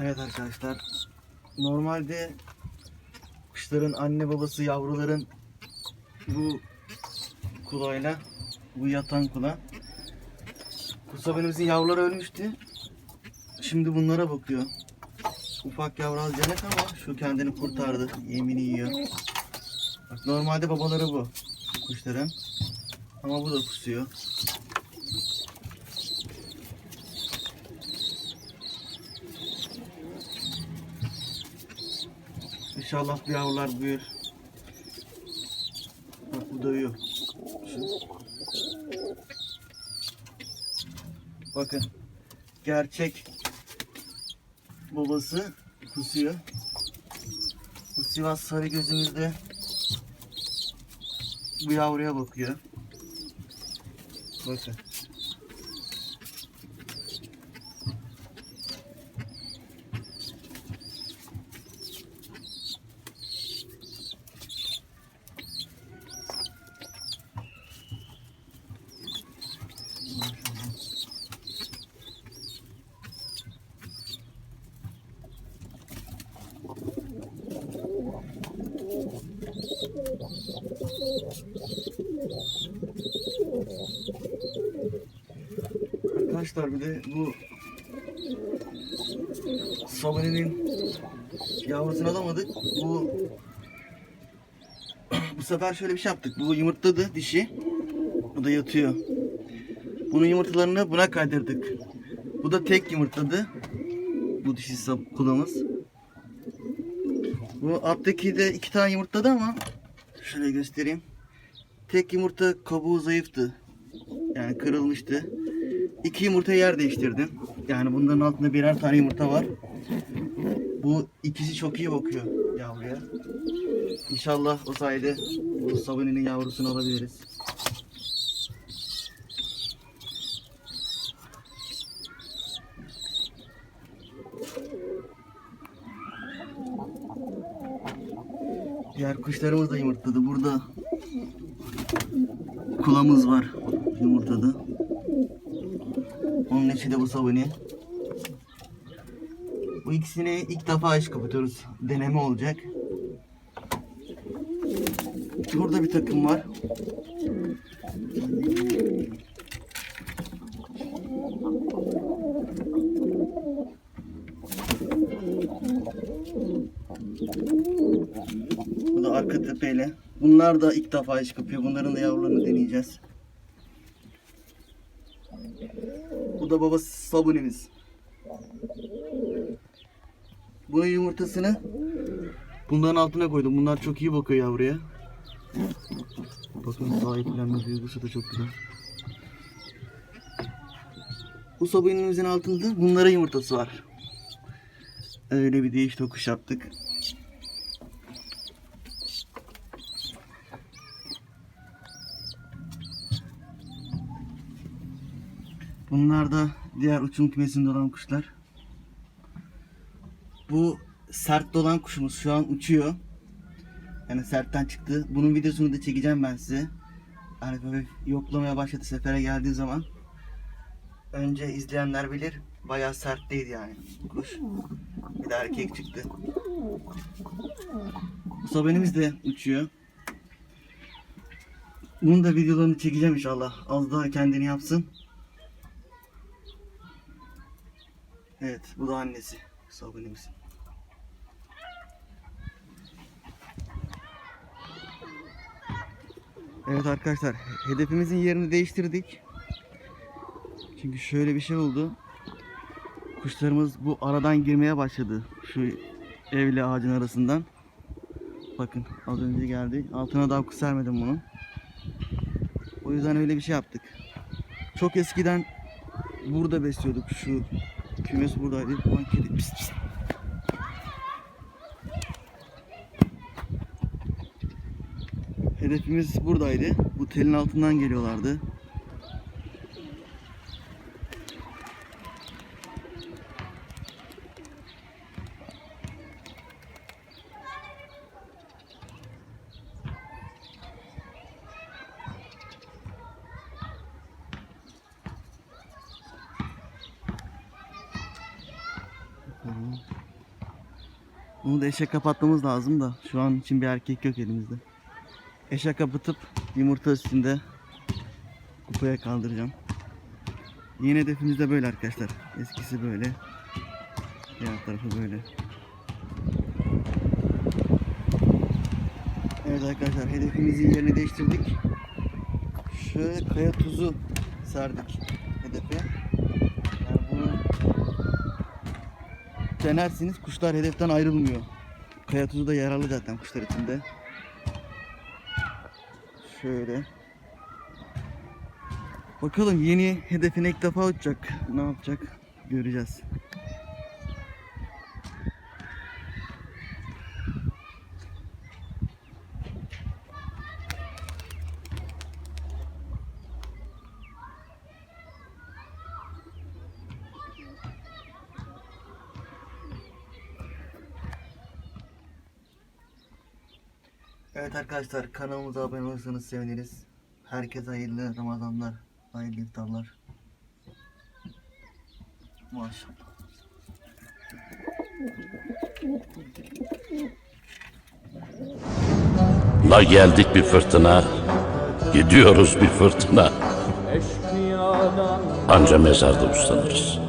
Evet arkadaşlar. Normalde kuşların anne babası yavruların bu kulayla bu yatan kula. Kusabenimizin yavruları ölmüştü. Şimdi bunlara bakıyor. Ufak yavru canet ama şu kendini kurtardı. Yemini yiyor. Bak normalde babaları bu kuşların. Ama bu da kusuyor. İnşallah bu yavrular büyür. Bak bu. Şu- Bakın. Gerçek babası kusuyor. Bu Sivas sarı gözümüzde bu yavruya bakıyor. Bakın. Arkadaşlar bir de bu Sabuni'nin yavrusunu alamadık. Bu bu sefer şöyle bir şey yaptık. Bu yumurtladı dişi. Bu da yatıyor. Bunun yumurtalarını buna kaydırdık. Bu da tek yumurtladı. Bu dişi kulağımız. Bu alttaki de iki tane yumurtladı ama şöyle göstereyim. Tek yumurta kabuğu zayıftı. Yani kırılmıştı. İki yumurta yer değiştirdim. Yani bunların altında birer tane yumurta var. Bu ikisi çok iyi bakıyor yavruya. İnşallah o sayede bu sabuninin yavrusunu alabiliriz. Diğer kuşlarımız da yumurtladı. Burada kulamız var yumurtladı. Onun içi de bu sabuni. Bu ikisini ilk defa aç kapatıyoruz. Deneme olacak. Burada bir takım var. Bu da arka tepeyle. Bunlar da ilk defa iş kapıyor. Bunların da yavrularını deneyeceğiz. Bu da baba sabunimiz. Bunun yumurtasını bunların altına koydum. Bunlar çok iyi bakıyor yavruya. Bakın sahiplenme duygusu da çok güzel. Bu sabunimizin altında bunlara yumurtası var. Öyle bir değiş tokuş yaptık. Bunlar da diğer uçum kümesinde olan kuşlar. Bu sert dolan kuşumuz şu an uçuyor. Yani sertten çıktı. Bunun videosunu da çekeceğim ben size. Hani böyle yoklamaya başladı sefere geldiği zaman. Önce izleyenler bilir. Bayağı sertteydi yani kuş. Bir de erkek çıktı. Bu sabenimiz de uçuyor. Bunun da videolarını çekeceğim inşallah. Az daha kendini yapsın. Evet, bu da annesi. Sabunimizin. Evet arkadaşlar, hedefimizin yerini değiştirdik. Çünkü şöyle bir şey oldu. Kuşlarımız bu aradan girmeye başladı. Şu evle ağacın arasından. Bakın az önce geldi. Altına daha kuş sermedim bunun. O yüzden öyle bir şey yaptık. Çok eskiden burada besliyorduk şu Kümes buradaydı. Lan kedi pis pis. Hedefimiz buradaydı. Bu telin altından geliyorlardı. Bunu da eşek kapatmamız lazım da şu an için bir erkek yok elimizde. Eşek kapatıp yumurta üstünde kupaya kaldıracağım. Yeni hedefimiz de böyle arkadaşlar. Eskisi böyle. Diğer tarafı böyle. Evet arkadaşlar hedefimizin yerini değiştirdik. Şöyle kaya tuzu serdik hedefe. Denersiniz kuşlar hedeften ayrılmıyor. Kaya tuzu da yararlı zaten kuşlar içinde. Şöyle. Bakalım yeni hedefine ilk defa uçacak. Ne yapacak? Göreceğiz. Evet arkadaşlar kanalımıza abone olursanız seviniriz. Herkese hayırlı Ramazanlar, hayırlı iftarlar. Maşallah. La geldik bir fırtına, gidiyoruz bir fırtına. Anca mezarda uslanırız.